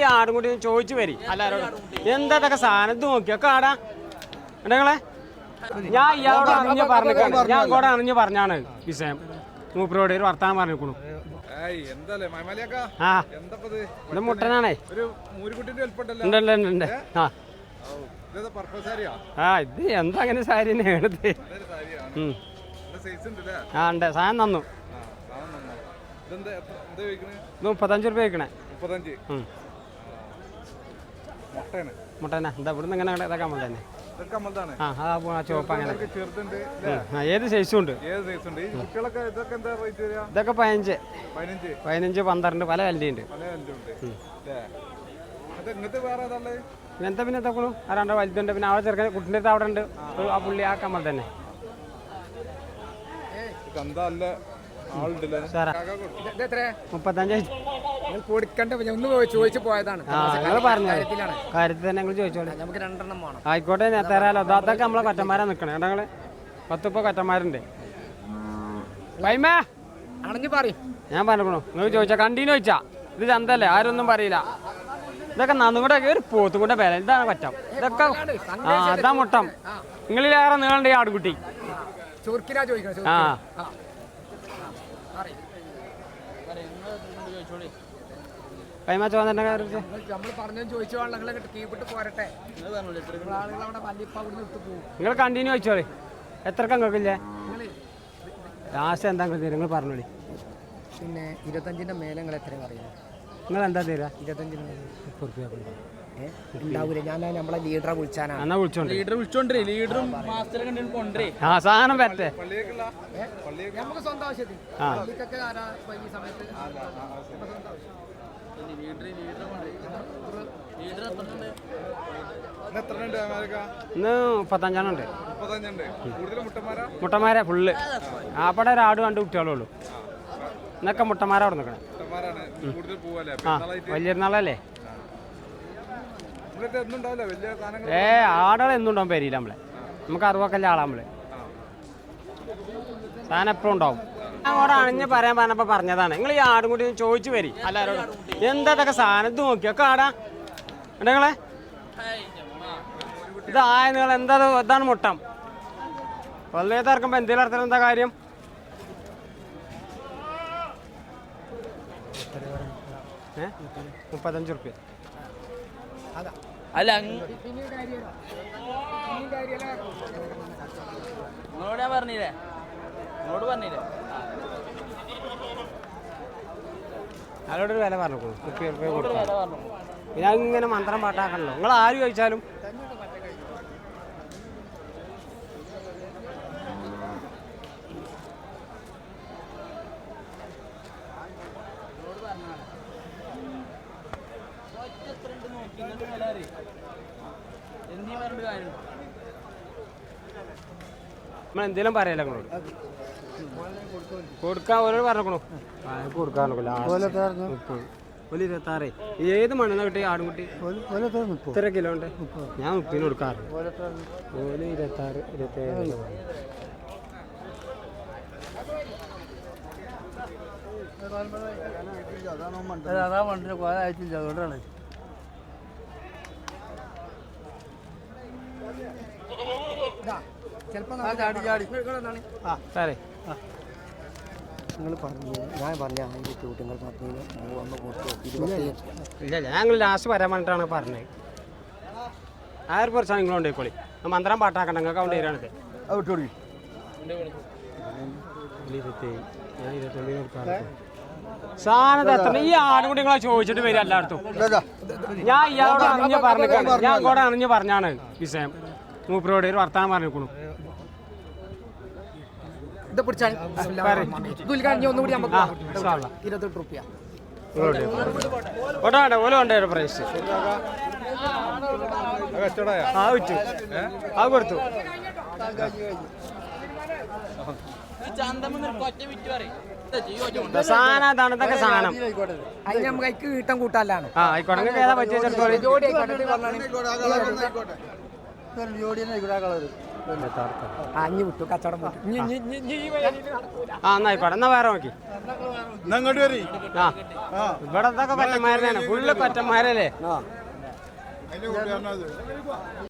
ഈ ആടും കൂടി ചോദിച്ചു വരി. എല്ലാരോടും. എന്താ ഇതൊക്കെ സാധനം? ഇത് നോക്കിയൊക്കെ കാടാ നിങ്ങളെ ഞാൻ ഇയാളോട് അറിഞ്ഞു പറഞ്ഞു ഞാൻ കൂടെ അറിഞ്ഞ് പറഞ്ഞാണ് വിഷയം. മൂപ്പരോട് ഒരു വർത്താനം പറഞ്ഞിരിക്കണു മൈമാലിയാക്ക? ആ. ഇത് മുട്ടനാണേ. ഉണ്ട് ഇത് എന്താ അങ്ങനെ സാരി ആ ഉണ്ട്. സാധനം തന്നു. രൂപ നന്നായി ഇതെന്താ എത്ര എന്താ ചോദിക്കണേ ഇത് മുപ്പത്തഞ്ച് റുപ്യ വെക്കണേ മുപ്പത്തഞ്ച് ഉം. മുട്ടയാണ് മുട്ടനെ എന്താ ഇവിടുന്ന് ഇങ്ങനെ അങ്ങട് ഇതാക്കാൻ തന്നെ. ആ അതാ ആ ചുവപ്പ് അങ്ങനെ. ഏത് സൈസും ഉണ്ട്? ഏത് സൈസ് ഈ കുട്ടികളൊക്കെ ഇതൊക്കെ എന്താ റേറ്റ് വരിക? ഇതൊക്കെ പതിനഞ്ച്. പതിനഞ്ച്? പന്ത്രണ്ട് പല അത് ഇങ്ങനത്തെ പിന്നെ എത്തക്കണു ആ രണ്ടോ വലുതുണ്ട് പിന്നെ അവിടെ ചെറുക്കൻ കുട്ടിന്റെ അടുത്ത് അവിടെ ഉണ്ട്. ആ. പുള്ളി ആ കമ്മൽ തന്നെ. മുപ്പത്തഞ്ച്. നിങ്ങൾ കൊടുക്കണ്ട ഞാൻ ഒന്ന് ചോദിച്ചു പോയതാണ്. നിങ്ങൾ പറഞ്ഞു. കാര്യത്തിലാണ്. കാര്യത്തിൽ തന്നെ നിങ്ങൾ ചോദിച്ചോളൂ നമുക്ക് രണ്ടെണ്ണം വേണം. ആയിക്കോട്ടെ ഞാൻ തരാലോ അതൊക്കെ നമ്മളെ കൊറ്റന്മാരാ നിക്കണേ. കേട്ടോ ഞങ്ങൾ പത്തിപ്പോ കൊറ്റന്മാരുണ്ട് വൈമേ! അണഞ്ഞു പറയും. ഞാൻ പറഞ്ഞോ നിങ്ങൾ ചോദിച്ചാ കണ്ടീന്ന് ചോദിച്ചാ. ഇത് ചന്തല്ലേ? ആരൊന്നും പറയില്ല. ഇതൊക്കെ നന്നുകൂടെ ഒരു പോത്തും കൂടെ വില ഇതാണ് പറ്റം ഇതൊക്കെ ആ അതാ മുട്ടം. നിങ്ങളിലേറെ നീളണ്ട ഈ ആടുകുട്ടി. ചുരുക്കിനാ ചോദിക്കണം ആ. ചുരുക്കിനാ. ആ. പറയ്. വൈമ വന്നതിന്റെ ചോദിച്ചു നിങ്ങൾ കണ്ടീന്യൂ ചോദിച്ചോളി എത്രക്ക നിങ്ങൾക്കില്ലേ നിങ്ങൾ ലാസ്റ്റ് എന്താ നിങ്ങൾ തരും? നിങ്ങൾ പറഞ്ഞോളി. പിന്നെ ഇരുപത്തഞ്ചിന്റെ മേലെ നിങ്ങൾ എത്ര പറയുന്നത് നിങ്ങൾ എന്താ തരാ ഇരുപത്തഞ്ചിന്? ഉണ്ടാവൂല. ഞാൻ നമ്മളെ ലീഡറെ വിളിച്ചാനാണ് എന്നാ വിളിച്ചോണ്ട്? ലീഡർ വിളിച്ചോണ്ടേ ലീഡറും മാസ്റ്ററെ കണ്ടിട്ട് കൊണ്ടേ ആ സാധനം പറ്റേ നമുക്ക് സ്വന്തം ആവശ്യത്തിന്. ഇന്ന് എത്ര ഉണ്ട് അമേരിക്ക? ഇന്ന് മുപ്പത്തഞ്ചെണ്ണം ഉണ്ട് കൂടുതൽ മുട്ടന്മാരാ? ഫുള്ള്. ആപ്പടെ ഒരു ആട് കണ്ട് കുട്ടികളേ ഉള്ളൂ എന്നൊക്കെ മുട്ടമാര അവിടെ നിൽക്കണേ ആ വലിയൊരുന്നാളല്ലേ ഏ ആടുകൾ എന്നുണ്ടാവും പേരില്ല നമ്മളെ. നമുക്ക് അറിവൊക്കെ ആളാ നമ്മൾ. സാധനം എപ്പോഴും ഉണ്ടാവും. അങ്ങോട്ട് അണിഞ്ഞ് പറയാൻ പറഞ്ഞപ്പോ പറഞ്ഞതാണ്. നിങ്ങൾ ഈ ആടും കൂടി ചോദിച്ചു വരി. എല്ലാരോടും എന്താ ഇതൊക്കെ സാധനം? ഇത് നോക്കിയോ കാടാ നിങ്ങളെ ഇതായ നിങ്ങൾ എന്താ ഇത്? ഇതാണ് മുട്ടം. വല്ലത് തർക്കുമ്പോ എന്തെങ്കിലും അർത്ഥം എന്താ കാര്യം? മുപ്പത്തഞ്ച് റുപ്യ അല്ല പറഞ്ഞില്ലേ? പറഞ്ഞില്ലേ? നിങ്ങളോട് ഒരു വില പറഞ്ഞു മുപ്പത് റുപ്യ കൊടുക്കും പിന്നെ ഇങ്ങനെ മന്ത്രം പാട്ടാക്കണല്ലോ. നിങ്ങൾ ആര് ചോദിച്ചാലും. നമ്മൾ എന്തെങ്കിലും പറയല്ലോ നിങ്ങളോട്? കൊടുക്കാൻ ഒരു ഇരുപത്താറ്. ഏത് മണ്ണെന്ന് കിട്ടി ആടുംകുട്ടി. ഇത്ര കിലോ ഉണ്ട്. ഞാൻ മുപ്പതിന് കൊടുക്കാറ്. ഓൽ ഇരുപത്താറ് ഇരുപത്തേഴ്. അതാ അതുകൊണ്ടാണ് ചിലപ്പോ ചാടി ചാടി. ആ സാറേ. നിങ്ങൾ പറഞ്ഞു. ഞാൻ പറഞ്ഞ അതിന്റെ നിങ്ങൾ പറഞ്ഞു. മൂന്ന് ഇരുപത്തി ഇല്ല. ഞങ്ങൾ ലാസ്റ്റ് വരാൻ വേണ്ടിട്ടാണ് പറഞ്ഞത്. ആയിരം കുറച്ചാണ് നിങ്ങൾ കൊണ്ടുപോയിക്കോളി മന്ത്രം പാട്ടാക്കണ്ട. നിങ്ങൾക്ക് അവിടെ വരാണിത് സാധനം എത്ര? ഈ ആടും കൂടി നിങ്ങളെ ചോദിച്ചിട്ട് വരും എല്ലായിടത്തും. ഞാൻ ഇയാളോട് അറിഞ്ഞ് പറഞ്ഞിട്ടാണ്. ഞാൻ കൂടെ അറിഞ്ഞ് പറഞ്ഞാണ് വിഷയം. മൂപ്പരോട് ഒരു വർത്താനം പറഞ്ഞിരിക്കണു ഇത് പിടിച്ചാൽ ഇതുൽക്കാൻ ഒന്നുകൂടി നമുക്ക്. ഇരുപത്തെട്ട് റുപ്യ. ഓട്ടോ ഓല കൊണ്ടേ പ്രൈസ് ആ വിറ്റു. ആ കൊടുത്തു. സാധനം അതാണ് ഇതൊക്കെ സാധനം. അതിന് നമുക്ക് അതിക്ക് കീട്ടം കൂട്ടാലാണ് ആ ആയിക്കോട്ടെ. നിങ്ങൾക്ക് ഏതാ പറ്റിയ ജോഡി ആയിക്കോട്ടെ ഇത് പറഞ്ഞാണ്. ആ വിട്ടു കച്ചവടം വിട്ടു. നടക്കൂല. ആ എന്നാ ആയിക്കോട്ടെ എന്നാ വേറെ നോക്കി. ആ. ഇവിടെ ഇതൊക്കെ പറ്റന്മാരനാണ് ഫുള്ള് പറ്റന്മാരല്ലേ?